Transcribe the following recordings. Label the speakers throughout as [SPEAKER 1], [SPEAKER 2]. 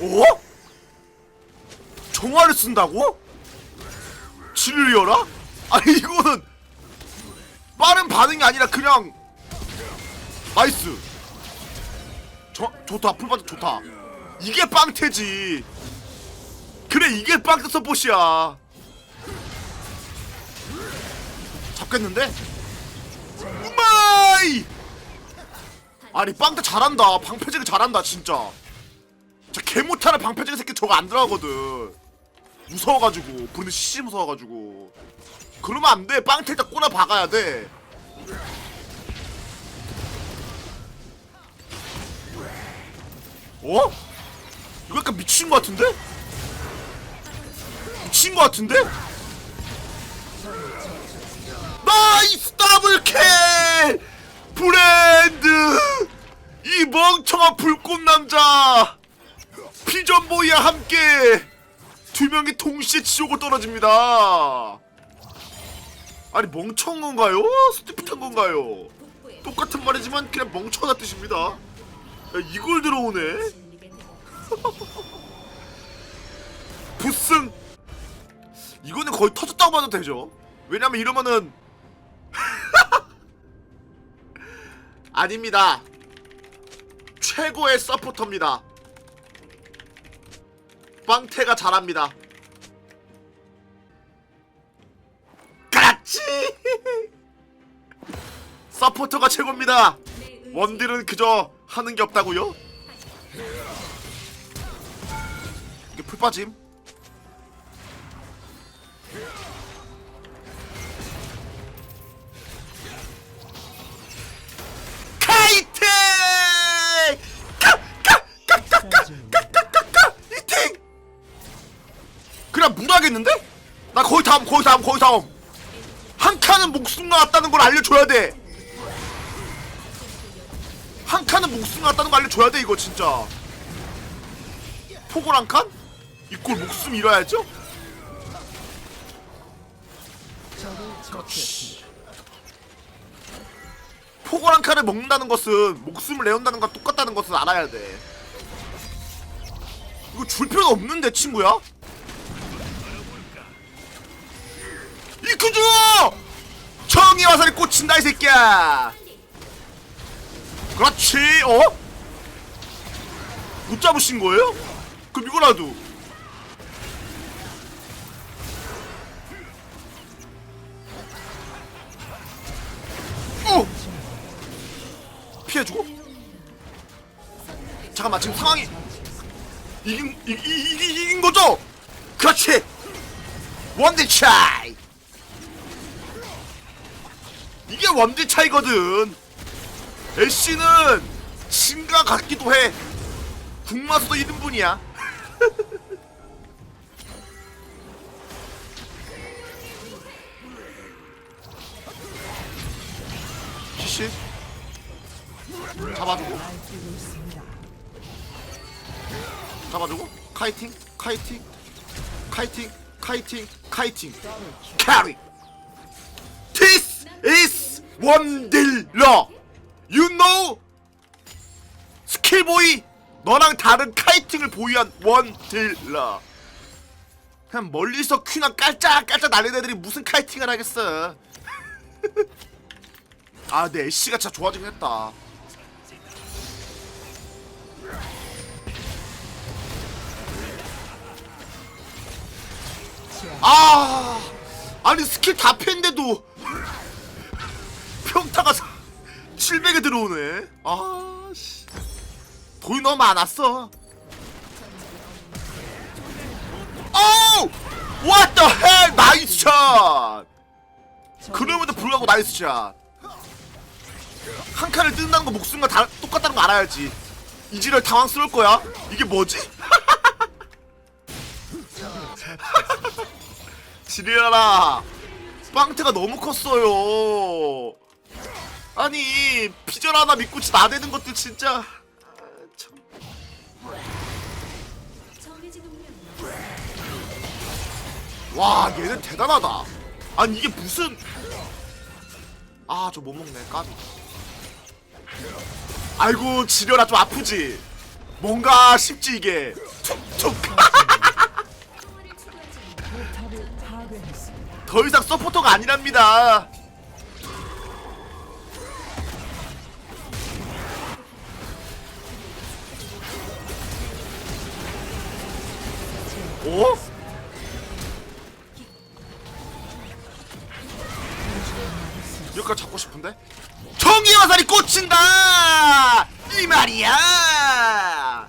[SPEAKER 1] 어? 정화를 쓴다고? 진리어라? 아니 이거는 빠른 반응이 아니라 그냥 나이스 저, 좋다 풀바드 좋다 이게 빵태지 그래 이게 빵태 서폿이야 잡겠는데? 우마이 아니 빵태 잘한다 방패제기 잘한다 진짜 저 개 못하는 방패제기 새끼 저거 안 들어가거든 무서워가지고 부르는 씨씨 무서워가지고 그러면 안돼 빵태 딱 꼬나 박아야 돼 어? 이거 약간 미친 것 같은데? 미친 것 같은데? 나이스 더블킬! 브랜드! 이 멍청한 불꽃 남자! 피전보이와 함께 두 명이 동시에 지옥을 떨어집니다. 아니 멍청한 건가요? 스티프한 건가요? 똑같은 말이지만 그냥 멍청하다 뜻입니다. 야, 이걸 들어오네? 부승! 이거는 거의 터졌다고 봐도 되죠. 왜냐면 이러면은 아닙니다. 최고의 서포터입니다. 빵태가 잘합니다. 그렇지! 서포터가 최고입니다. 원딜은 그저 하는 게 없다고요? 이게 풀 빠짐. 그냥 무나겠는데? 나 거의 다음 거의 다음 거의 다음 한 칸은 목숨 나왔다는 걸 알려줘야 돼. 한 칸은 목숨 나왔다는 거 알려줘야 돼 이거 진짜. 포골 한 칸? 이꼴 목숨 잃어야죠? 포골 한 칸을 먹는다는 것은 목숨을 내온다는 건 똑같다는 것을 알아야 돼. 이거 줄 필요는 없는데 친구야? 이크주! 정의 화살이 꽂힌다 이 새끼야! 그렇지, 어? 못 잡으신 거예요? 그럼 이거라도. 어! 피해주고? 잠깐만, 지금 상황이. 이긴, 이, 이, 이, 이긴 거죠? 그렇지! 원딜 차이! 이게 원딜 차이거든! 애쉬는 신가 같기도 해. 국마수도 1인분이야. 시시 잡아주고 잡아주고 카이팅 카이팅 카이팅 카이팅 카이팅 캐리 원딜러. You know? 스킬보이 너랑 다른 카이팅을 보유한 원딜러. 그냥 멀리서 퀴나 깔짝깔짝 날리는 애들이 무슨 카이팅을 하겠어. 아 근데 애쉬가 진짜 좋아지긴 했다. 아 아니 스킬 다 팬데도 700에 들어오네. 아 씨. 돈이 너무 많았어. 오우! What the hell? 나이스 샷! 그럼에도 불구하고 나이스 샷 한 칸을 뜬다는 거 목숨과 다, 똑같다는 거 알아야지. 이지를 당황스러울 거야? 이게 뭐지? 지리라라 빵태가 너무 컸어요 아니 피절 하나 믿고 나대는 것도 진짜. 아, 참. 와 얘는 대단하다. 아니 이게 무슨 아 저 못 먹네. 까비. 아이고 지려라. 좀 아프지. 뭔가 쉽지 이게. 툭툭. 더 이상 서포터가 아니랍니다 오? 여기까지 잡고 싶은데? 정의 화살이 꽂힌다! 이 말이야!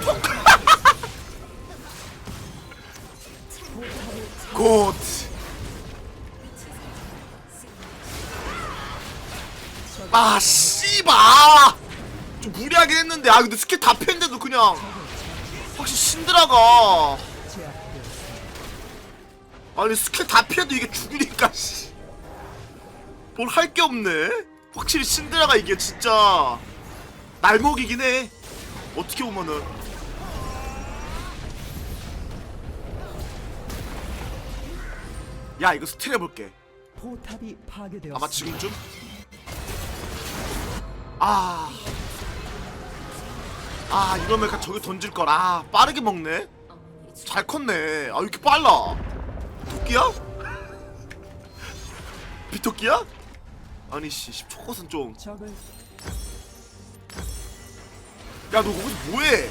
[SPEAKER 1] 곧. 아, 씨바! 좀 무리하게 했는데, 아, 근데 스킬 다 폈는데도 그냥. 확실히 신드라가. 아니, 스킬 다 피해도 이게 죽으니까, 씨. 뭘할 게 없네? 확실히 신드라가 이게 진짜. 날먹이긴 해. 어떻게 보면은. 야, 이거 스틸 해볼게. 아마 지금쯤? 아. 아, 이러면 그냥 저기 던질 걸. 아, 빠르게 먹네. 잘 컸네. 아, 왜 이렇게 빨라? 토끼야? 비토끼야? 아니 씨, 10초 컷은 좀.
[SPEAKER 2] 적을
[SPEAKER 1] 야, 너 거기서 뭐해?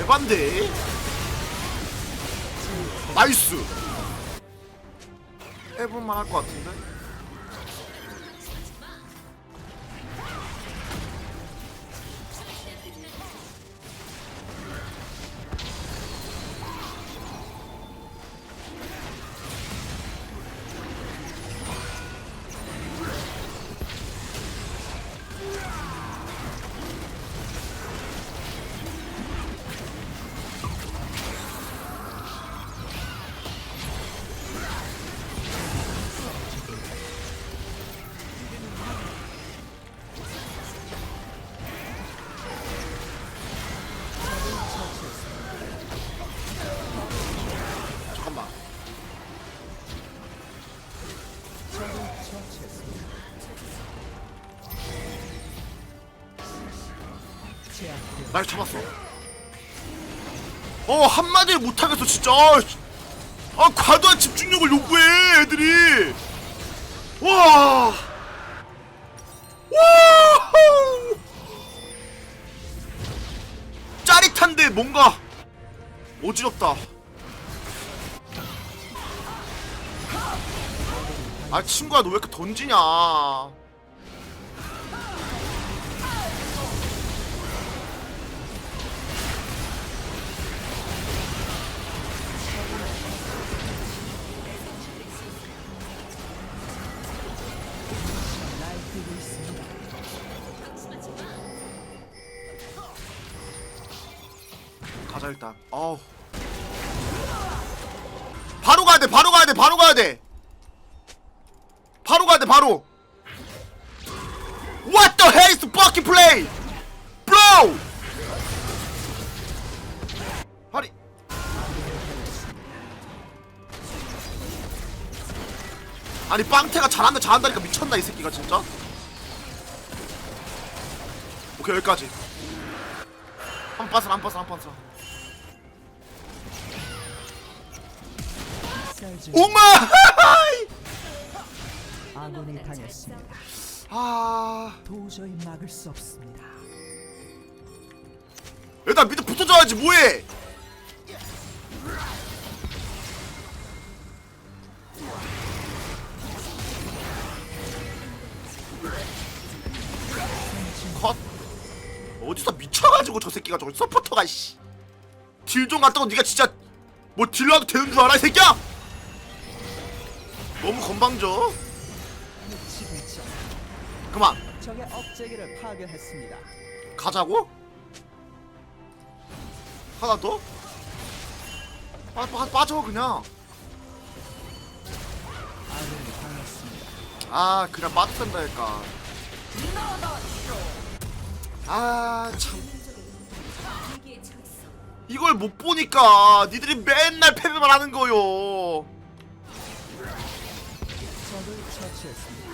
[SPEAKER 1] 에반데? 나이스. 해볼만 할 것 같은데? 날 잡았어. 어 한마디를 못하겠어 진짜. 아, 씨. 아 과도한 집중력을 요구해 애들이. 와. 와. 짜릿한데 뭔가 어지럽다. 아 친구야 너 왜 이렇게 던지냐? 가자 일단. 어우. 바로 가야 돼. 바로 가야 돼. 바로 가야 돼. 바로 가야 돼. 바로. What the hell is fucking play? Bro. 아니. 아니 빵태가 잘한다 잘한다니까 미쳤나 이 새끼가 진짜. 오케이 여기까지. 한 빠서 한 빠서 한 빠서. 오마!
[SPEAKER 2] 아군이 당했습니다.
[SPEAKER 1] 아,
[SPEAKER 2] 도저히 막을 수 없습니다.
[SPEAKER 1] 일단 밑에 붙어줘야지 뭐해? 컷. 어디서 미쳐가지고 저 새끼가 저기 서포터가 씨. 딜좀 갔다고 네가 진짜 뭐 딜러도 되는 줄 알아 이 새끼야? 너무 건방져.
[SPEAKER 2] 미치겠죠.
[SPEAKER 1] 그만
[SPEAKER 2] 적의 억제기를 파괴했습니다.
[SPEAKER 1] 가자고? 하나 더? 빠, 빠, 빠져 그냥
[SPEAKER 2] 아군이 당했습니다.
[SPEAKER 1] 아 그냥 빠졌단다니까 아 참 이걸 못 보니까 니들이 맨날 패배만 하는 거요.
[SPEAKER 2] 처치했습니다.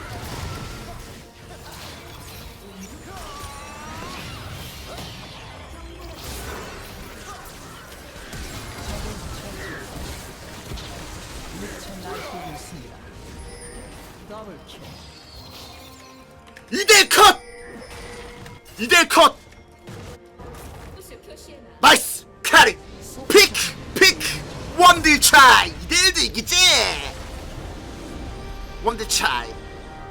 [SPEAKER 2] 있습니다. 더블킬.
[SPEAKER 1] 2대 컷! 2대 컷!
[SPEAKER 3] 무슨 표시해놔.
[SPEAKER 1] 나이스! 캐리! 픽! 픽! 원딜 차이! 2대1도 이기지! 원딜 차이